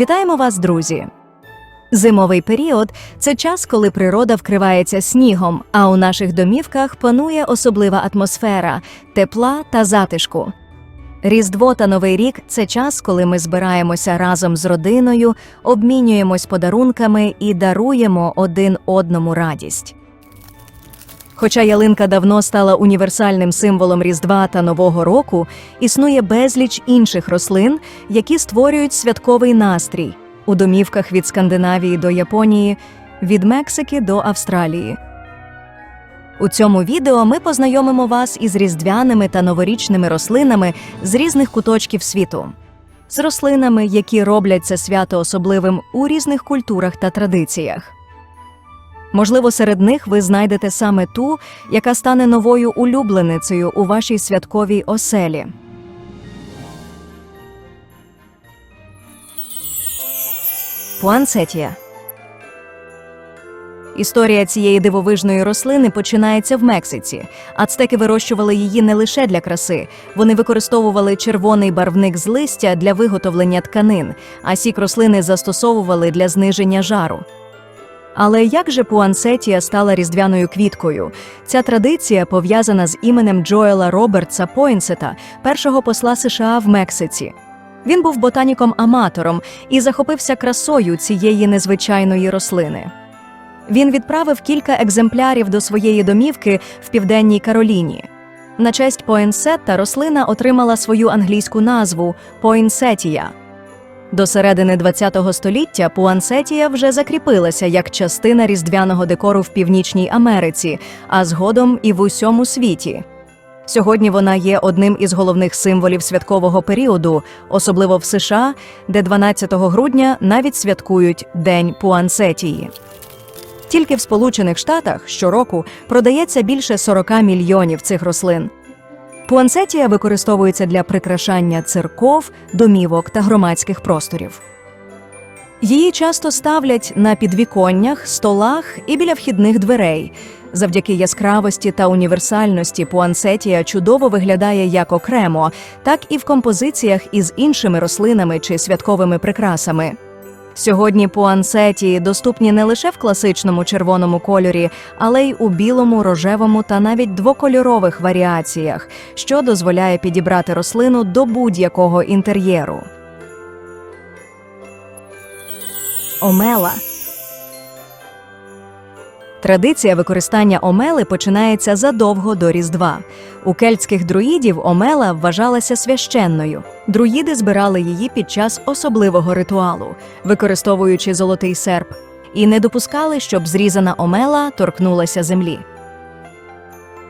Вітаємо вас, друзі! Зимовий період це час, коли природа вкривається снігом, а у наших домівках панує особлива атмосфера тепла та затишку. Різдво та Новий рік це час, коли ми збираємося разом з родиною, обмінюємось подарунками і даруємо один одному радість. Хоча ялинка давно стала універсальним символом Різдва та Нового року, існує безліч інших рослин, які створюють святковий настрій у домівках від Скандинавії до Японії, від Мексики до Австралії. У цьому відео ми познайомимо вас із різдвяними та новорічними рослинами з різних куточків світу, з рослинами, які роблять це свято особливим у різних культурах та традиціях. Можливо, серед них ви знайдете саме ту, яка стане новою улюбленицею у вашій святковій оселі. Пуансетія Історія цієї дивовижної рослини починається в Мексиці. Ацтеки вирощували її не лише для краси, вони використовували червоний барвник з листя для виготовлення тканин, а сік рослини застосовували для зниження жару. Але як же пуансетія стала різдвяною квіткою? Ця традиція пов'язана з іменем Джоела Робертса Пойнсета, першого посла США в Мексиці. Він був ботаніком-аматором і захопився красою цієї незвичайної рослини. Він відправив кілька екземплярів до своєї домівки в південній Кароліні. На честь поінсетта рослина отримала свою англійську назву поінсетія. До середини ХХ століття пуансетія вже закріпилася як частина різдвяного декору в Північній Америці, а згодом і в усьому світі. Сьогодні вона є одним із головних символів святкового періоду, особливо в США, де 12 грудня навіть святкують День пуансетії. Тільки в Сполучених Штатах щороку продається більше 40 мільйонів цих рослин. Пуансетія використовується для прикрашання церков, домівок та громадських просторів. Її часто ставлять на підвіконнях, столах і біля вхідних дверей. Завдяки яскравості та універсальності пуансетія чудово виглядає як окремо, так і в композиціях із іншими рослинами чи святковими прикрасами. Сьогодні пуансеті доступні не лише в класичному червоному кольорі, але й у білому, рожевому та навіть двокольорових варіаціях, що дозволяє підібрати рослину до будь-якого інтер'єру. Омела Традиція використання омели починається задовго до Різдва. У кельтських друїдів омела вважалася священною. Друїди збирали її під час особливого ритуалу, використовуючи золотий серп, і не допускали, щоб зрізана омела торкнулася землі.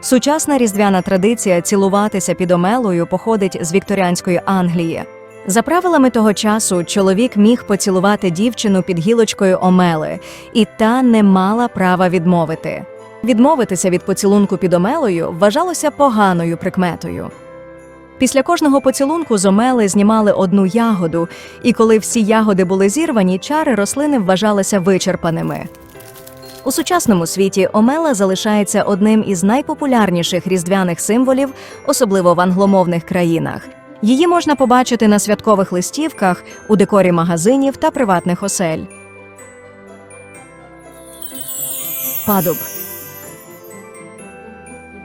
Сучасна різдвяна традиція цілуватися під омелою походить з вікторіанської Англії. За правилами того часу чоловік міг поцілувати дівчину під гілочкою омели, і та не мала права відмовити. Відмовитися від поцілунку під омелою вважалося поганою прикметою. Після кожного поцілунку з омели знімали одну ягоду, і коли всі ягоди були зірвані, чари рослини вважалися вичерпаними. У сучасному світі омела залишається одним із найпопулярніших різдвяних символів, особливо в англомовних країнах. Її можна побачити на святкових листівках, у декорі магазинів та приватних осель. Падуб.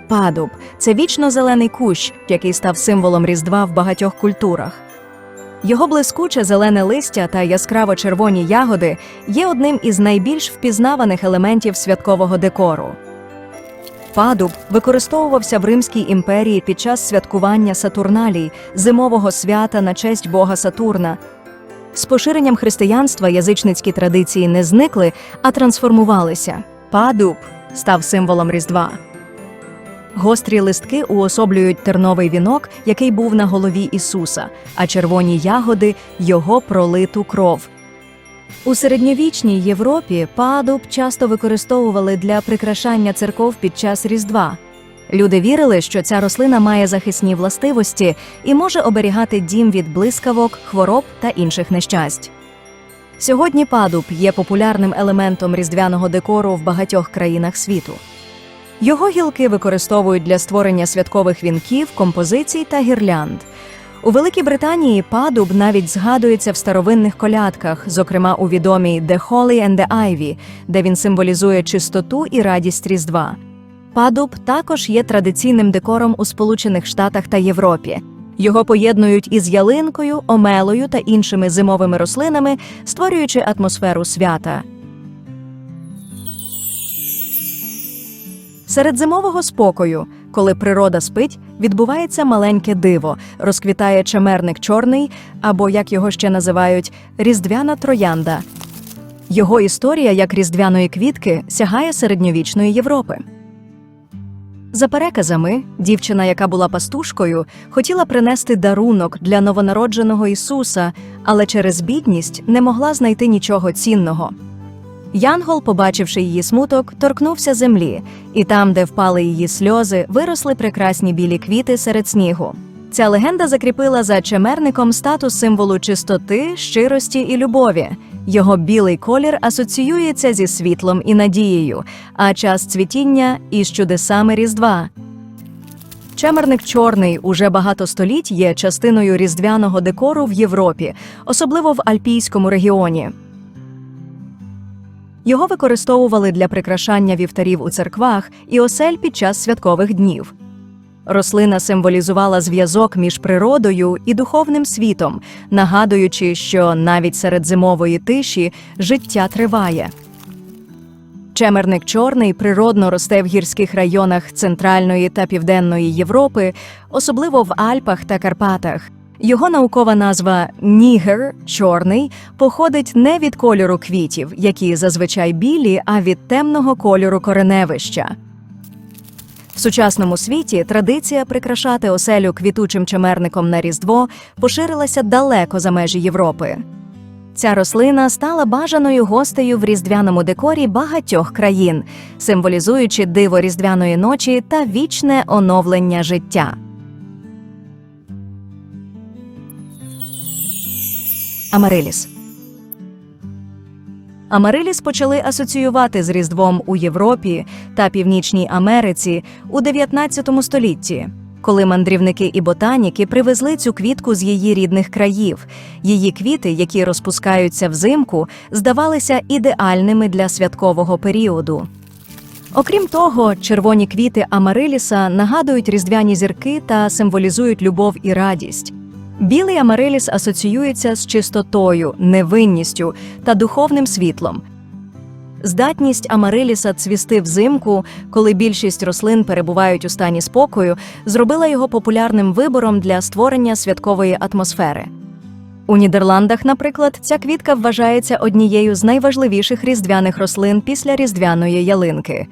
Падуб це вічно зелений кущ, який став символом Різдва в багатьох культурах. Його блискуче зелене листя та яскраво червоні ягоди є одним із найбільш впізнаваних елементів святкового декору. Падуб використовувався в Римській імперії під час святкування Сатурналій, зимового свята на честь бога Сатурна. З поширенням християнства язичницькі традиції не зникли, а трансформувалися. Падуб став символом Різдва. Гострі листки уособлюють терновий вінок, який був на голові Ісуса, а червоні ягоди його пролиту кров. У середньовічній Європі падуб часто використовували для прикрашання церков під час Різдва. Люди вірили, що ця рослина має захисні властивості і може оберігати дім від блискавок, хвороб та інших нещасть. Сьогодні падуб є популярним елементом різдвяного декору в багатьох країнах світу. Його гілки використовують для створення святкових вінків, композицій та гірлянд. У Великій Британії падуб навіть згадується в старовинних колядках, зокрема у відомій «The Holy and the Ivy», де він символізує чистоту і радість Різдва. Падуб також є традиційним декором у Сполучених Штатах та Європі. Його поєднують із ялинкою, омелою та іншими зимовими рослинами, створюючи атмосферу свята. Серед зимового спокою, коли природа спить, відбувається маленьке диво, розквітає чемерник чорний, або як його ще називають, різдвяна троянда. Його історія як різдвяної квітки сягає середньовічної Європи. За переказами, дівчина, яка була пастушкою, хотіла принести дарунок для новонародженого Ісуса, але через бідність не могла знайти нічого цінного. Янгол, побачивши її смуток, торкнувся землі, і там, де впали її сльози, виросли прекрасні білі квіти серед снігу. Ця легенда закріпила за чемерником статус символу чистоти, щирості і любові. Його білий колір асоціюється зі світлом і надією, а час цвітіння із чудесами Різдва. Чемерник чорний уже багато століть є частиною різдвяного декору в Європі, особливо в Альпійському регіоні. Його використовували для прикрашання вівтарів у церквах і осель під час святкових днів. Рослина символізувала зв'язок між природою і духовним світом, нагадуючи, що навіть серед зимової тиші життя триває. Чемерник чорний природно росте в гірських районах Центральної та Південної Європи, особливо в Альпах та Карпатах. Його наукова назва нігер чорний походить не від кольору квітів, які зазвичай білі, а від темного кольору кореневища. В сучасному світі традиція прикрашати оселю квітучим чемерником на Різдво поширилася далеко за межі Європи. Ця рослина стала бажаною гостею в різдвяному декорі багатьох країн, символізуючи диво різдвяної ночі та вічне оновлення життя. Амариліс Амариліс почали асоціювати з Різдвом у Європі та Північній Америці у 19 столітті, коли мандрівники і ботаніки привезли цю квітку з її рідних країв. Її квіти, які розпускаються взимку, здавалися ідеальними для святкового періоду. Окрім того, червоні квіти Амариліса нагадують різдвяні зірки та символізують любов і радість. Білий амариліс асоціюється з чистотою, невинністю та духовним світлом. Здатність амариліса цвісти взимку, коли більшість рослин перебувають у стані спокою, зробила його популярним вибором для створення святкової атмосфери. У Нідерландах, наприклад, ця квітка вважається однією з найважливіших різдвяних рослин після різдвяної ялинки.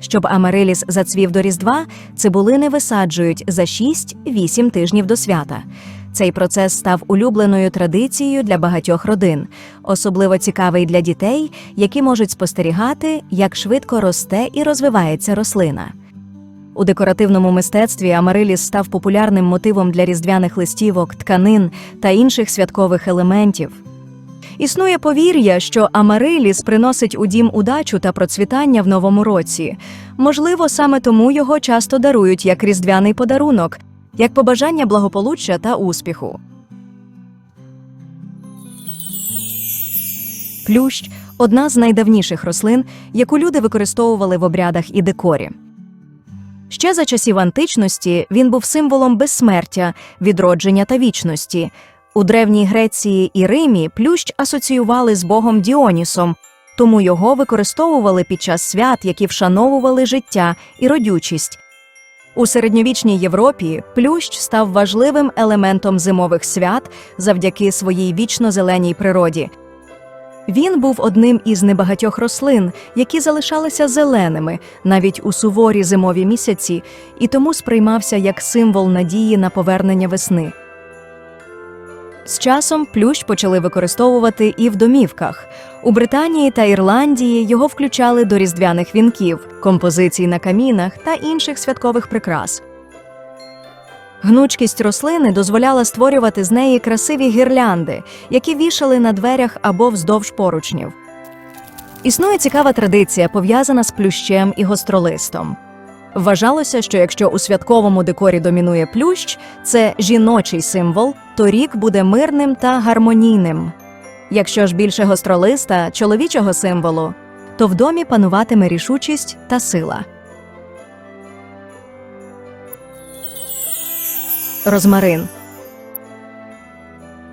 Щоб амариліс зацвів до Різдва, цибулини висаджують за 6-8 тижнів до свята. Цей процес став улюбленою традицією для багатьох родин, особливо цікавий для дітей, які можуть спостерігати, як швидко росте і розвивається рослина. У декоративному мистецтві амариліс став популярним мотивом для різдвяних листівок, тканин та інших святкових елементів. Існує повір'я, що амариліс приносить у дім удачу та процвітання в новому році. Можливо, саме тому його часто дарують як різдвяний подарунок, як побажання благополуччя та успіху. Плющ одна з найдавніших рослин, яку люди використовували в обрядах і декорі. Ще за часів античності він був символом безсмертя, відродження та вічності. У древній Греції і Римі плющ асоціювали з богом Діонісом, тому його використовували під час свят, які вшановували життя і родючість. У середньовічній Європі плющ став важливим елементом зимових свят завдяки своїй вічно-зеленій природі. Він був одним із небагатьох рослин, які залишалися зеленими навіть у суворі зимові місяці, і тому сприймався як символ надії на повернення весни. З часом плющ почали використовувати і в домівках. У Британії та Ірландії його включали до різдвяних вінків, композицій на камінах та інших святкових прикрас. Гнучкість рослини дозволяла створювати з неї красиві гірлянди, які вішали на дверях або вздовж поручнів. Існує цікава традиція, пов'язана з плющем і гостролистом. Вважалося, що якщо у святковому декорі домінує плющ, це жіночий символ, то рік буде мирним та гармонійним. Якщо ж більше гостролиста чоловічого символу, то в домі пануватиме рішучість та сила. Розмарин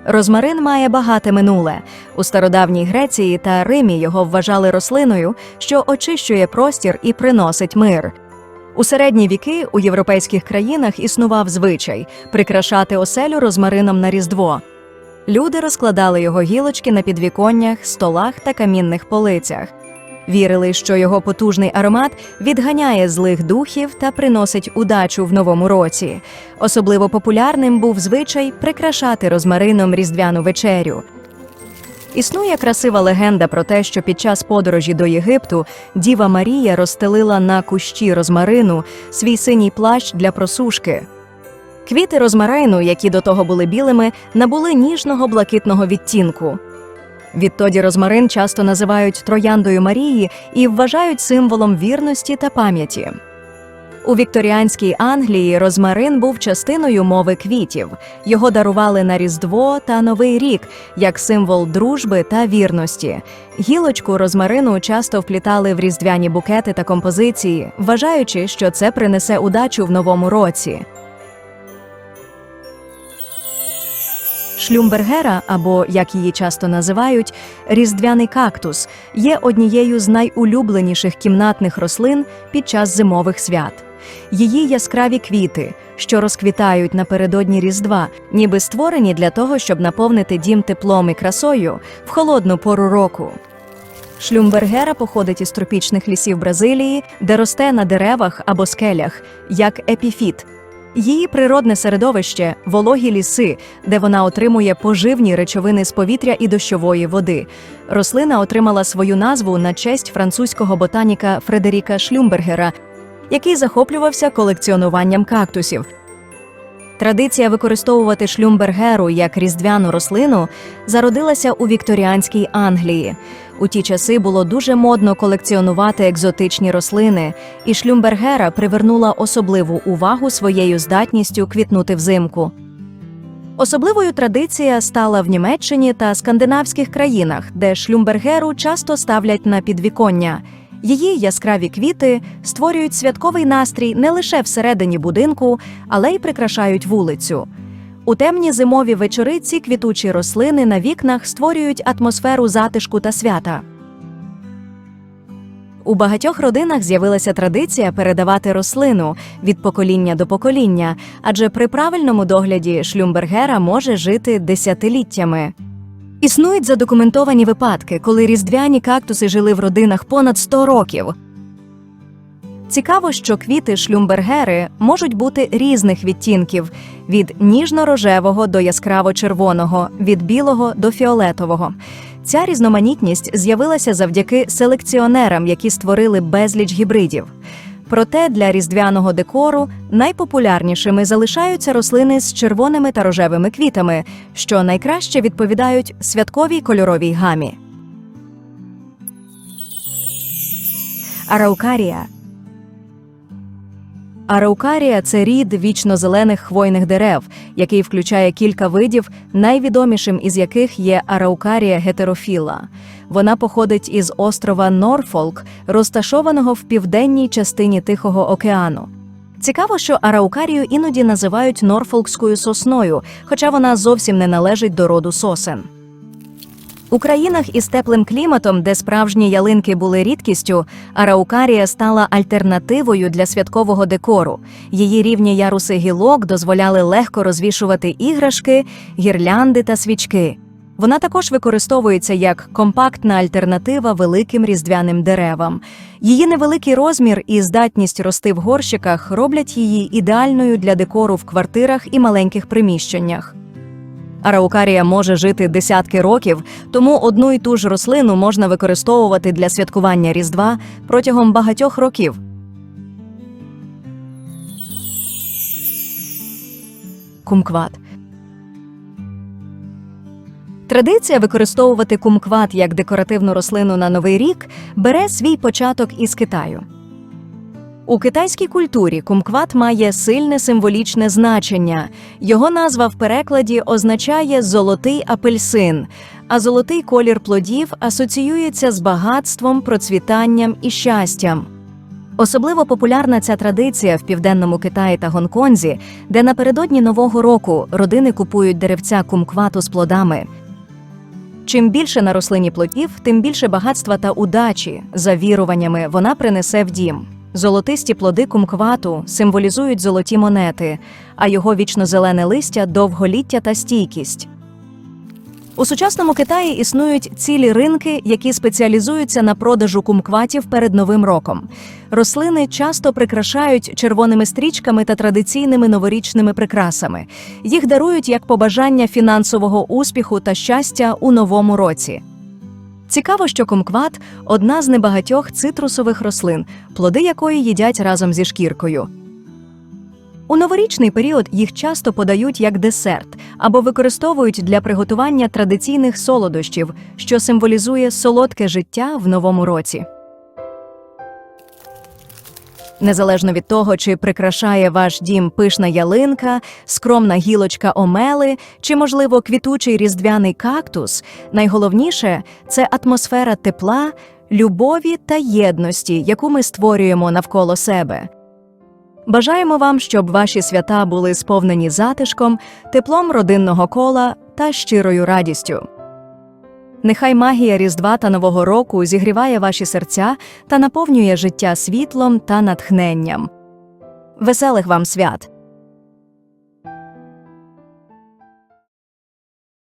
Розмарин має багате минуле. У стародавній Греції та Римі його вважали рослиною, що очищує простір і приносить мир. У середні віки у європейських країнах існував звичай прикрашати оселю розмарином на Різдво. Люди розкладали його гілочки на підвіконнях, столах та камінних полицях. Вірили, що його потужний аромат відганяє злих духів та приносить удачу в новому році. Особливо популярним був звичай прикрашати розмарином різдвяну вечерю. Існує красива легенда про те, що під час подорожі до Єгипту Діва Марія розстелила на кущі розмарину свій синій плащ для просушки. Квіти розмарину, які до того були білими, набули ніжного блакитного відтінку. Відтоді розмарин часто називають трояндою Марії і вважають символом вірності та пам'яті. У вікторіанській Англії розмарин був частиною мови квітів. Його дарували на Різдво та Новий рік як символ дружби та вірності. Гілочку розмарину часто вплітали в різдвяні букети та композиції, вважаючи, що це принесе удачу в новому році. Шлюмбергера, або як її часто називають, різдвяний кактус, є однією з найулюбленіших кімнатних рослин під час зимових свят. Її яскраві квіти, що розквітають напередодні Різдва, ніби створені для того, щоб наповнити дім теплом і красою в холодну пору року. Шлюмбергера походить із тропічних лісів Бразилії, де росте на деревах або скелях, як епіфіт. Її природне середовище вологі ліси, де вона отримує поживні речовини з повітря і дощової води. Рослина отримала свою назву на честь французького ботаніка Фредеріка Шлюмбергера, який захоплювався колекціонуванням кактусів. Традиція використовувати шлюмбергеру як різдвяну рослину зародилася у вікторіанській Англії. У ті часи було дуже модно колекціонувати екзотичні рослини, і шлюмбергера привернула особливу увагу своєю здатністю квітнути взимку. Особливою традиція стала в Німеччині та скандинавських країнах, де шлюмбергеру часто ставлять на підвіконня. Її яскраві квіти створюють святковий настрій не лише всередині будинку, але й прикрашають вулицю. У темні зимові вечори ці квітучі рослини на вікнах створюють атмосферу затишку та свята. У багатьох родинах з'явилася традиція передавати рослину від покоління до покоління, адже при правильному догляді шлюмбергера може жити десятиліттями. Існують задокументовані випадки, коли різдвяні кактуси жили в родинах понад 100 років. Цікаво, що квіти шлюмбергери можуть бути різних відтінків від ніжно-рожевого до яскраво-червоного, від білого до фіолетового. Ця різноманітність з'явилася завдяки селекціонерам, які створили безліч гібридів. Проте для різдвяного декору найпопулярнішими залишаються рослини з червоними та рожевими квітами, що найкраще відповідають святковій кольоровій гамі. Араукарія Араукарія це рід вічно-зелених хвойних дерев, який включає кілька видів, найвідомішим із яких є араукарія гетерофіла. Вона походить із острова Норфолк, розташованого в південній частині Тихого океану. Цікаво, що араукарію іноді називають норфолкською сосною, хоча вона зовсім не належить до роду сосен. У країнах із теплим кліматом, де справжні ялинки були рідкістю, араукарія стала альтернативою для святкового декору. Її рівні яруси гілок дозволяли легко розвішувати іграшки, гірлянди та свічки. Вона також використовується як компактна альтернатива великим різдвяним деревам. Її невеликий розмір і здатність рости в горщиках роблять її ідеальною для декору в квартирах і маленьких приміщеннях. Араукарія може жити десятки років, тому одну і ту ж рослину можна використовувати для святкування Різдва протягом багатьох років. Кумкват Традиція використовувати кумкват як декоративну рослину на новий рік бере свій початок із Китаю. У китайській культурі кумкват має сильне символічне значення. Його назва в перекладі означає золотий апельсин, а золотий колір плодів асоціюється з багатством, процвітанням і щастям. Особливо популярна ця традиція в південному Китаї та Гонконзі, де напередодні Нового року родини купують деревця кумквату з плодами. Чим більше на рослині плодів, тим більше багатства та удачі, за віруваннями, вона принесе в дім. Золотисті плоди кумквату символізують золоті монети, а його вічно-зелене листя довголіття та стійкість. У сучасному Китаї існують цілі ринки, які спеціалізуються на продажу кумкватів перед Новим роком. Рослини часто прикрашають червоними стрічками та традиційними новорічними прикрасами. Їх дарують як побажання фінансового успіху та щастя у новому році. Цікаво, що кумкват одна з небагатьох цитрусових рослин, плоди якої їдять разом зі шкіркою. У новорічний період їх часто подають як десерт або використовують для приготування традиційних солодощів, що символізує солодке життя в новому році. Незалежно від того, чи прикрашає ваш дім пишна ялинка, скромна гілочка омели чи, можливо, квітучий різдвяний кактус, найголовніше це атмосфера тепла, любові та єдності, яку ми створюємо навколо себе. Бажаємо вам, щоб ваші свята були сповнені затишком, теплом родинного кола та щирою радістю. Нехай магія Різдва та Нового року зігріває ваші серця та наповнює життя світлом та натхненням. Веселих вам свят!